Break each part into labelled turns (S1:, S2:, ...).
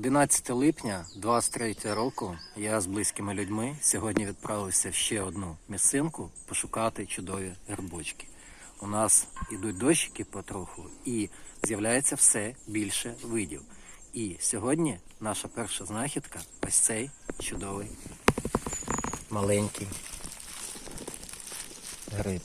S1: 11 липня 23 року я з близькими людьми сьогодні відправився в ще одну місцинку пошукати чудові грибочки. У нас ідуть дощики потроху і з'являється все більше видів. І сьогодні наша перша знахідка ось цей чудовий маленький гриб.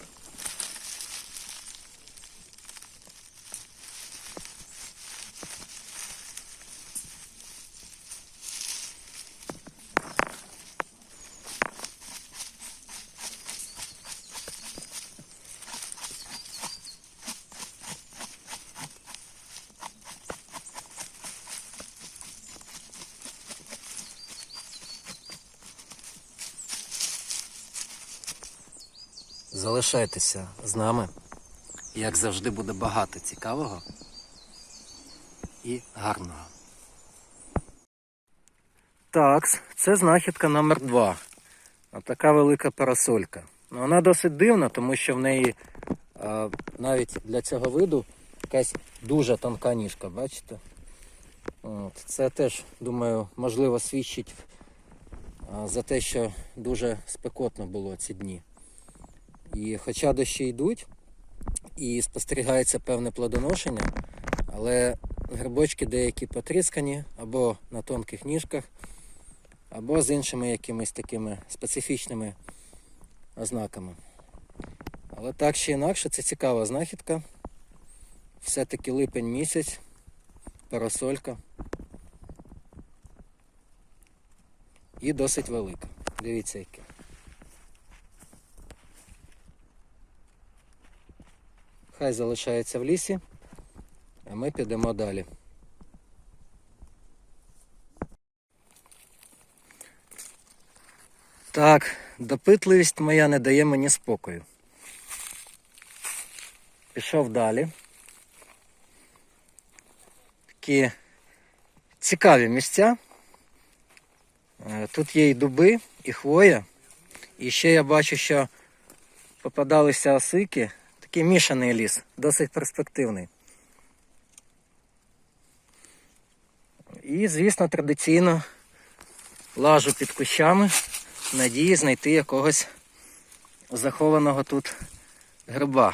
S1: Залишайтеся з нами. Як завжди буде багато цікавого і гарного. Так, це знахідка номер два. Така велика парасолька. Ну, Вона досить дивна, тому що в неї а, навіть для цього виду якась дуже тонка ніжка, бачите? От. Це теж, думаю, можливо свідчить а, за те, що дуже спекотно було ці дні. І хоча дощі йдуть і спостерігається певне плодоношення, але грибочки деякі потріскані або на тонких ніжках, або з іншими якимись такими специфічними ознаками. Але так чи інакше, це цікава знахідка. Все-таки липень місяць, парасолька. І досить велика. Дивіться яке. Хай залишається в лісі, а ми підемо далі. Так, допитливість моя не дає мені спокою. Пішов далі. Такі цікаві місця. Е, Тут є і дуби, і хвоя. І ще я бачу, що попадалися осики. Такий мішаний ліс, досить перспективний. І, звісно, традиційно лажу під кущами в надії знайти якогось захованого тут гриба.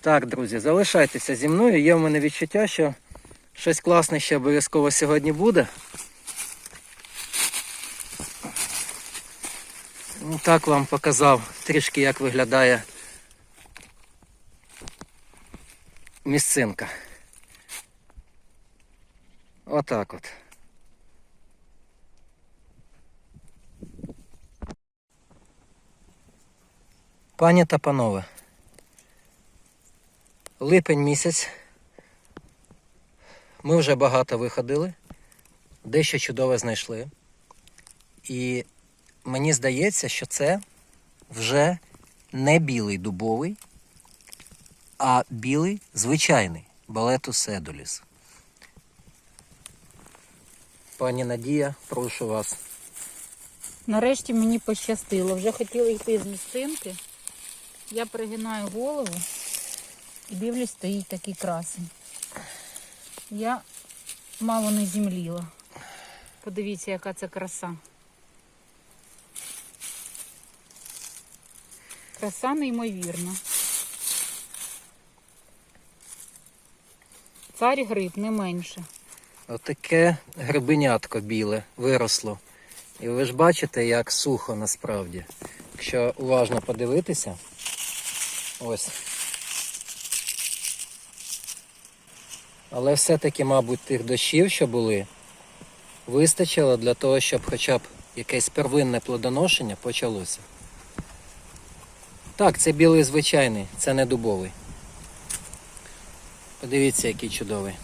S1: Так, друзі, залишайтеся зі мною. Є в мене відчуття, що щось класне ще обов'язково сьогодні буде. Ну, Так вам показав трішки, як виглядає місцинка. Отак от. Пані та панове, липень місяць. Ми вже багато виходили, дещо чудове знайшли. І мені здається, що це вже не білий дубовий, а білий звичайний балету Седоліс. Пані Надія, прошу вас.
S2: Нарешті мені пощастило. Вже хотіла йти з місцинки. Я пригинаю голову і дивлюсь, стоїть такий красень. Я мало не зімліла. Подивіться, яка це краса. Краса неймовірна. Цар гриб не менше.
S1: Отаке грибенятко біле виросло. І ви ж бачите, як сухо насправді. Якщо уважно подивитися, ось. Але все-таки, мабуть, тих дощів, що були, вистачило для того, щоб хоча б якесь первинне плодоношення почалося. Так, це білий звичайний, це не дубовий. Подивіться, який чудовий.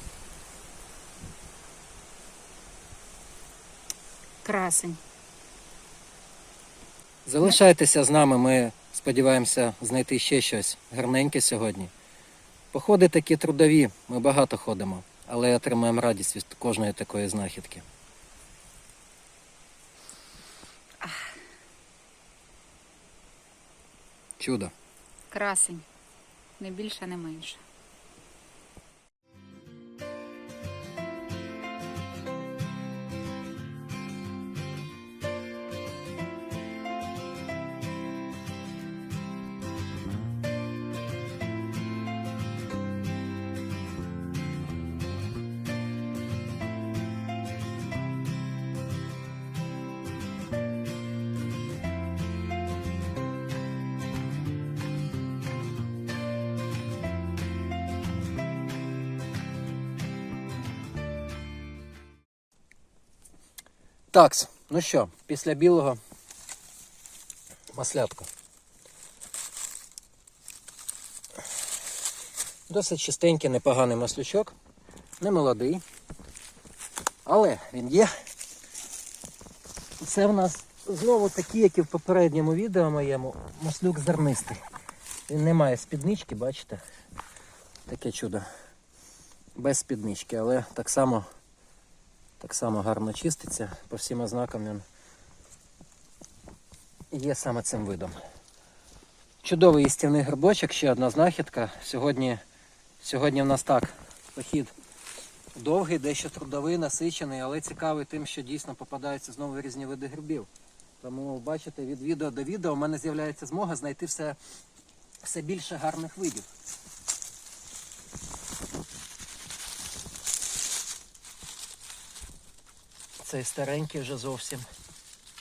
S2: Красень.
S1: Залишайтеся з нами, ми сподіваємося знайти ще щось гарненьке сьогодні. Походи такі трудові, ми багато ходимо, але отримаємо радість від кожної такої знахідки. Чудо.
S2: Красень. Не більше, не менше.
S1: Так, ну що, після білого маслятку. Досить чистенький, непоганий маслючок. Не молодий. Але він є. Це в нас знову такі, як і в попередньому відео моєму, маслюк зернистий. Він не має спіднички, бачите? Таке чудо. Без спіднички, але так само, так само гарно чиститься. По всім ознакам він є саме цим видом. Чудовий їстівний грибочок, ще одна знахідка. Сьогодні, сьогодні в нас так похід довгий, дещо трудовий, насичений, але цікавий тим, що дійсно попадаються знову різні види грибів. Тому бачите, від відео до відео в мене з'являється змога знайти все, все більше гарних видів. Цей старенький вже зовсім.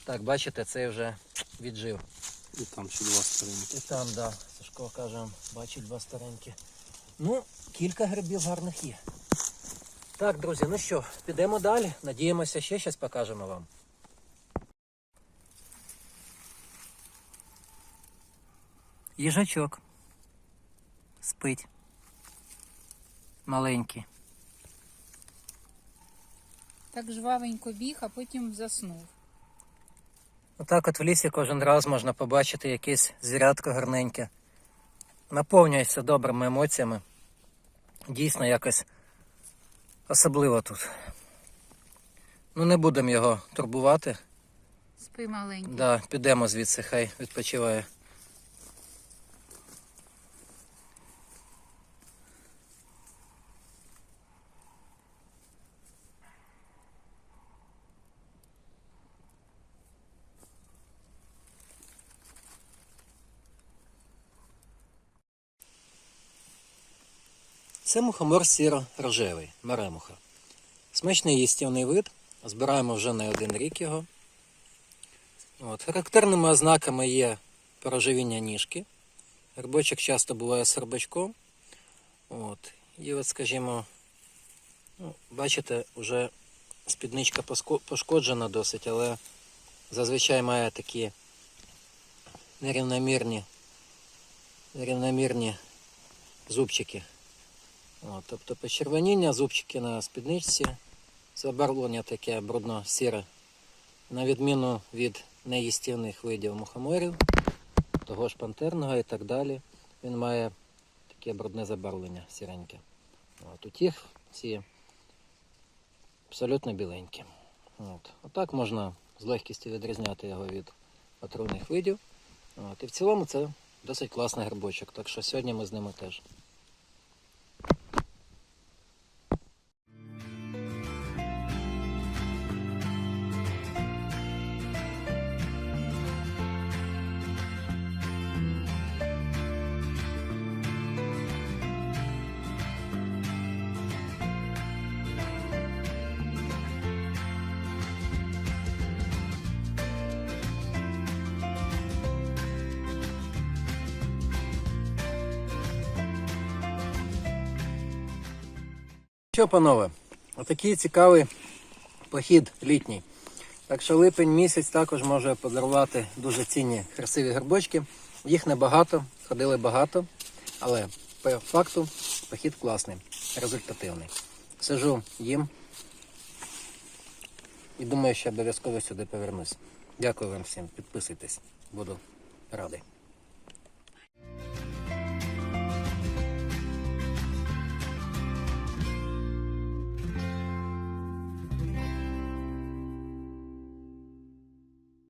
S1: Так, бачите, цей вже віджив.
S3: І там ще два сторінки.
S1: І там, да, Сашко каже, бачить два старенькі. Ну, кілька грибів гарних є. Так, друзі, ну що, підемо далі. Надіємося, ще щось покажемо вам. Їжачок. Спить. Маленький.
S2: Так жвавенько біг, а потім заснув.
S1: Отак от в лісі кожен раз можна побачити якесь звірятко гарненьке. Наповнюється добрими емоціями. Дійсно якось особливо тут. Ну не будемо його турбувати.
S2: Спи маленький.
S1: Да, підемо звідси, хай відпочиває. Це мухомор сіро-рожевий, меремуха. Смачний їстівний вид. Збираємо вже не один рік його. От. Характерними ознаками є порожевіння ніжки. Грибочок часто буває сербачком. От. І от, скажімо, ну, бачите, вже спідничка пошкоджена досить, але зазвичай має такі нерівномірні, нерівномірні зубчики. Тобто почервоніння, зубчики на спідничці, забарвлення таке брудно-сіре на відміну від неїстівних видів мухоморів, того ж пантерного і так далі, він має таке брудне забарвлення сіреньке. От, у тих всі абсолютно біленькі. От. Отак можна з легкістю відрізняти його від отруйних видів. От. І в цілому це досить класний грибочок, так що сьогодні ми з ними теж. Що, панове, отакий цікавий похід літній. Так що липень місяць також може подарувати дуже цінні красиві грибочки. Їх небагато, ходили багато, але по факту похід класний, результативний. Сижу, їм і думаю, що обов'язково сюди повернусь. Дякую вам всім, підписуйтесь, буду радий.